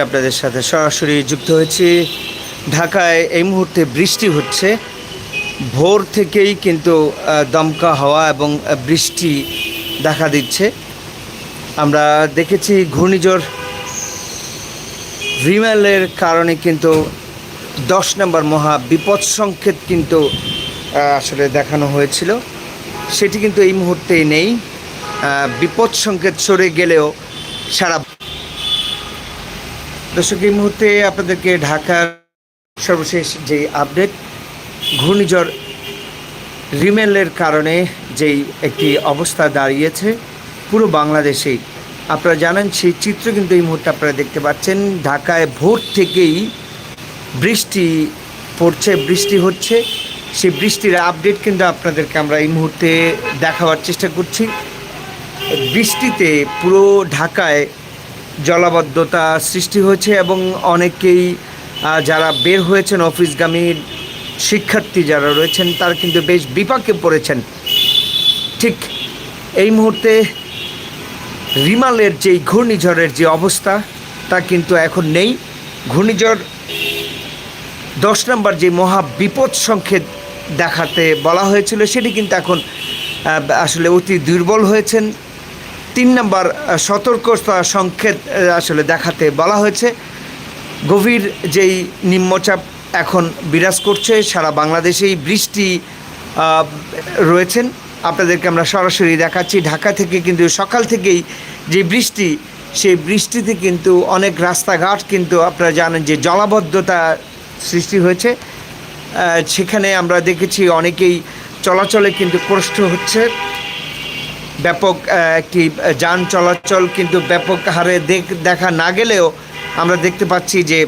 আপনাদের সাথে সরাসরি যুক্ত হয়েছি। ঢাকায় এই মুহূর্তে বৃষ্টি হচ্ছে। ভোর থেকেই কিন্তু দমকা হাওয়া এবং বৃষ্টি দেখা দিচ্ছে। আমরা দেখেছি ঘূর্ণিঝড় রিমেলের কারণে কিন্তু দশ নম্বর মহা বিপদ সংকেত কিন্তু আসলে দেখানো হয়েছিল। সেটি কিন্তু এই মুহূর্তে নেই। বিপদ সংকেত সরে গেলেও সারা দর্শক, এই মুহূর্তে আপনাদেরকে ঢাকার সর্বশেষ যে আপডেট, ঘূর্ণিঝড় রিমেলের কারণে যেই একটি অবস্থা দাঁড়িয়েছে পুরো বাংলাদেশেই। আপনারা জানেন, সেই চিত্র কিন্তু এই মুহূর্তে আপনারা দেখতে পাচ্ছেন, ঢাকায় ভোর থেকেই বৃষ্টি পড়ছে, বৃষ্টি হচ্ছে। সেই বৃষ্টির আপডেট কিন্তু আপনাদেরকে আমরা এই মুহূর্তে দেখাবার চেষ্টা করছি। বৃষ্টিতে পুরো ঢাকায় জলাবদ্ধতা সৃষ্টি হয়েছে এবং অনেকেই যারা বের হয়েছেন অফিসগামী শিক্ষার্থী যারা রয়েছেন, তারা কিন্তু বেশ বিপাকে পড়েছেন। ঠিক এই মুহূর্তে রিমালের যেই ঘূর্ণিঝড়ের যে অবস্থা, তা কিন্তু এখন নেই। ঘূর্ণিঝড় দশ নম্বর যে মহা বিপদ সংকেত দেখাতে বলা হয়েছিল, সেটি কিন্তু এখন আসলে অতি দুর্বল হয়েছেন। তিন নম্বর সতর্কতা সংকেত আসলে দেখাতে বলা হয়েছে। গভীর যেই নিম্নচাপ এখন বিরাজ করছে, সারা বাংলাদেশেই বৃষ্টি রয়েছেন। আপনাদেরকে আমরা সরাসরি দেখাচ্ছি, ঢাকা থেকে কিন্তু সকাল থেকেই যে বৃষ্টি, সেই বৃষ্টিতে কিন্তু অনেক রাস্তাঘাট কিন্তু আপনারা জানেন যে জলাবদ্ধতা সৃষ্টি হয়েছে। সেখানে আমরা দেখেছি অনেকেই চলাচলে কিন্তু কষ্ট হচ্ছে। ব্যাপক একটি যান চলাচল কিন্তু ব্যাপক হারে দেখ- না গেলেও আমরা দেখতে পাচ্ছি যে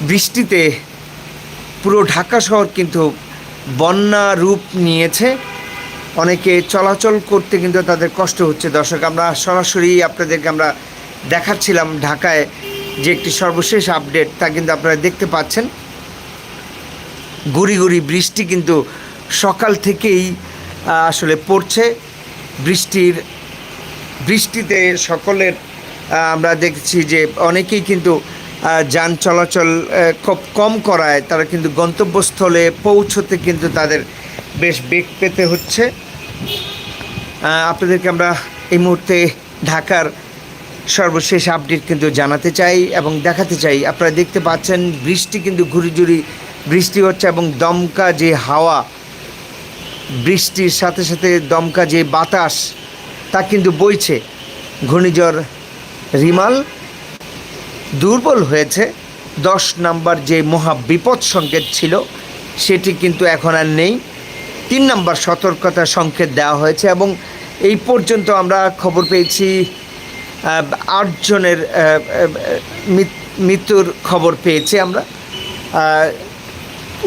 বৃষ্টিতে পুরো ঢাকা শহর কিন্তু বন্যা রূপ নিয়েছে। অনেকে চলাচল করতে কিন্তু তাদের কষ্ট হচ্ছে। দর্শক, আমরা সরাসরি আপনাদেরকে আমরা দেখাচ্ছিলাম ঢাকায় যে একটি সর্বশেষ আপডেট, তা কিন্তু আপনারা দেখতে পাচ্ছেন। গুড়ি গুড়ি বৃষ্টি কিন্তু সকাল থেকেই আসলে পড়ছে। বৃষ্টির, বৃষ্টিতে সকলের আমরা দেখছি যে অনেকেই কিন্তু যান চলাচল খুব কম করায়। তারা কিন্তু গন্তব্যস্থলে পৌঁছতে কিন্তু তাদের বেশ বেগ পেতে হচ্ছে। আপনাদেরকে আমরা এই মুহূর্তে ঢাকার সর্বশেষ আপডেট কিন্তু জানাতে চাই এবং দেখাতে চাই। আপনারা দেখতে পাচ্ছেন, বৃষ্টি কিন্তু ঘুরিঝুরি, বৃষ্টি হচ্ছে এবং দমকা যে হাওয়া বৃষ্টির সাথে সাথে দমকা যে বাতাস, তা কিন্তু বইছে। ঘূর্ণিঝড় রিমাল দুর্বল হয়েছে। দশ নাম্বার যে মহা বিপদ সংকেত ছিল, সেটি কিন্তু এখন আর নেই। তিন নাম্বার সতর্কতা সংকেত দেওয়া হয়েছে এবং এই পর্যন্ত আমরা খবর পেয়েছি আটজনের মৃত্যুর খবর পেয়েছি আমরা।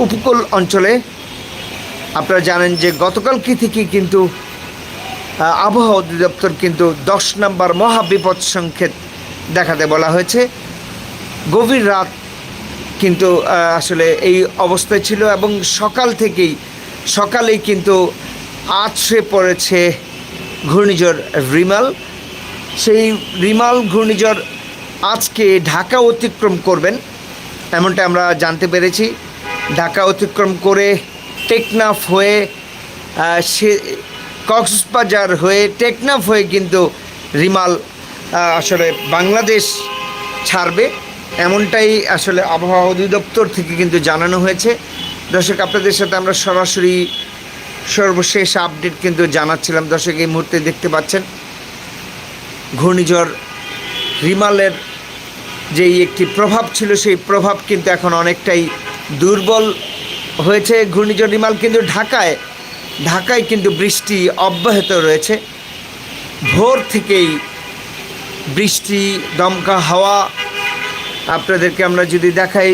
উপকূল অঞ্চলে আপনারা জানেন যে গতকাল গতকালকে থেকে কিন্তু আবহাওয়া অধিদপ্তর কিন্তু দশ নম্বর মহাবিপদ সংকেত দেখাতে বলা হয়েছে। গভীর রাত কিন্তু আসলে এই অবস্থায় ছিল এবং সকাল থেকেই, সকালেই কিন্তু আছড়ে পড়েছে ঘূর্ণিঝড় রিমাল। সেই রিমাল ঘূর্ণিঝড় আজকে ঢাকা অতিক্রম করবেন, এমনটা আমরা জানতে পেরেছি। ঢাকা অতিক্রম করে টেকনাফ হয়ে সে কক্সবাজার হয়ে, টেকনাফ হয়ে কিন্তু রিমাল আসলে বাংলাদেশ ছাড়বে। এমনটাই আসলে আবহাওয়া অধিদপ্তর থেকে কিন্তু জানানো হয়েছে। দর্শক, আপনাদের সাথে আমরা সরাসরি সর্বশেষ আপডেট কিন্তু জানাচ্ছিলাম। দর্শক, এই মুহূর্তে দেখতে পাচ্ছেন ঘূর্ণিঝড় রিমালের যেই একটি প্রভাব ছিল, সেই প্রভাব কিন্তু এখন অনেকটাই দুর্বল। হয়েছে ঘূর্ণিঝড় রিমাল কিন্তু ঢাকায়। ঢাকায় কিন্তু বৃষ্টি অব্যাহত রয়েছে। ভোর থেকেই বৃষ্টি, দমকা হাওয়া আপনাদেরকে আমরা যদি দেখাই,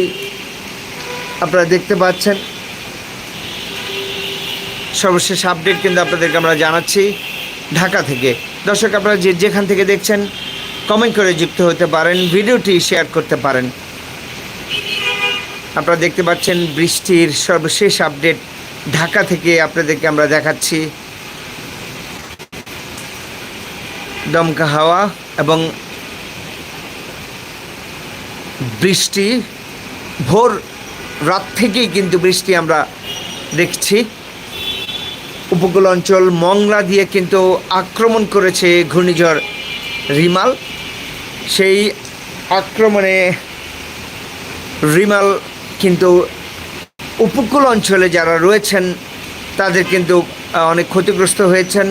আপনারা দেখতে পাচ্ছেন। সর্বশেষ আপডেট কিন্তু আপনাদেরকে আমরা জানাচ্ছি ঢাকা থেকে। দর্শক, আপনারা যে যেখান থেকে দেখছেন কমেন্ট করে যুক্ত হতে পারেন ভিডিওটি শেয়ার করতে পারেন। আপনারা দেখতে পাচ্ছেন বৃষ্টির সর্বশেষ আপডেট ঢাকা থেকে আপনাদেরকে আমরা দেখাচ্ছি। দমকা হাওয়া এবং বৃষ্টি, ভোর রাত থেকেই কিন্তু বৃষ্টি আমরা দেখছি। উপকূল অঞ্চল মংলা দিয়ে কিন্তু আক্রমণ করেছে ঘূর্ণিঝড় রিমাল। সেই আক্রমণে রিমাল কিন্তু উপকূল অঞ্চলে যারা রয়েছেন, তাদের কিন্তু অনেক ক্ষতিগ্রস্ত হয়েছেন,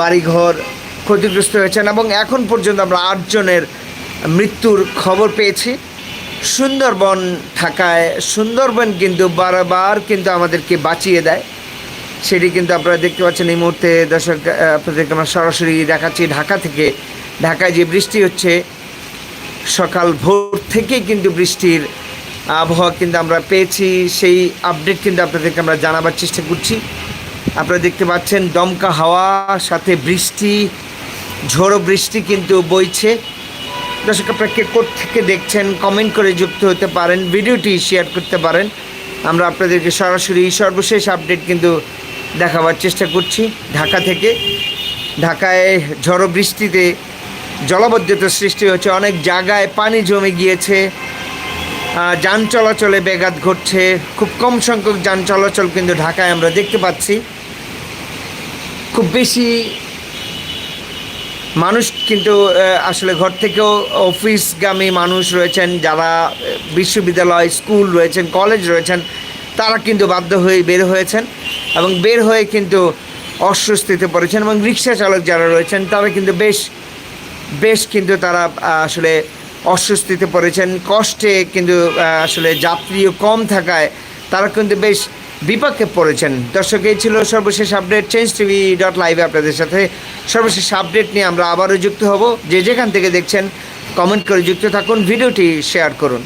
বাড়িঘর ক্ষতিগ্রস্ত হয়েছেন এবং এখন পর্যন্ত আমরা আটজনের মৃত্যুর খবর পেয়েছি। সুন্দরবন থাকায় সুন্দরবন কিন্তু বারবার কিন্তু আমাদেরকে বাঁচিয়ে দেয়। সেটি কিন্তু আপনারা দেখতে পাচ্ছেন এই মুহূর্তে দর্শক আপনাদেরকে আমরা সরাসরি দেখাচ্ছি ঢাকা থেকে। ঢাকায় যে বৃষ্টি হচ্ছে, সকাল ভোর থেকেই কিন্তু বৃষ্টির আবহাওয়া কিন্তু আমরা পেয়েছি, সেই আপডেট কিন্তু আপনাদেরকে আমরা জানাবার চেষ্টা করছি। আপনারা দেখতে পাচ্ছেন দমকা হাওয়া, সাথে বৃষ্টি, ঝোড়ো বৃষ্টি কিন্তু বইছে। দর্শক, আপনারা কে থেকে দেখছেন কমেন্ট করে যুক্ত হতে পারেন, ভিডিওটি শেয়ার করতে পারেন। আমরা আপনাদেরকে সরাসরি সর্বশেষ আপডেট কিন্তু দেখাবার চেষ্টা করছি ঢাকা থেকে। ঢাকায় ঝড়ো বৃষ্টিতে জলবদ্ধতা সৃষ্টি হচ্ছে অনেক জায়গায় পানি জমে গিয়েছে। যান চলাচলে ব্যাঘাত ঘটছে। খুব কম সংখ্যক যান চলাচল কিন্তু ঢাকায় আমরা দেখতে পাচ্ছি। খুব বেশি মানুষ কিন্তু আসলে ঘর থেকেও অফিসগামী মানুষ রয়েছেন, যারা বিশ্ববিদ্যালয়, স্কুল রয়েছেন, কলেজ রয়েছেন, তারা কিন্তু বাধ্য হয়ে বের হয়েছেন এবং বের হয়ে কিন্তু অস্বস্তিতে পড়েছেন এবং রিক্সা চালক যারা রয়েছেন, তারা কিন্তু বেশ বেশ কিন্তু তারা আসলে অস্বস্তিতে পড়েছেন, কষ্টে কিন্তু আসলে যাত্রীও কম থাকায় তারা কিন্তু বেশ বিপাকে পড়েছেন। দর্শক, এই ছিল সর্বশেষ আপডেট চেঞ্জ টিভি ডট লাইভে আপনাদের সাথে। সর্বশেষ আপডেট নিয়ে আমরা আবারও যুক্ত হব। যে যেখান থেকে দেখছেন কমেন্ট করে যুক্ত থাকুন, ভিডিওটি শেয়ার করুন।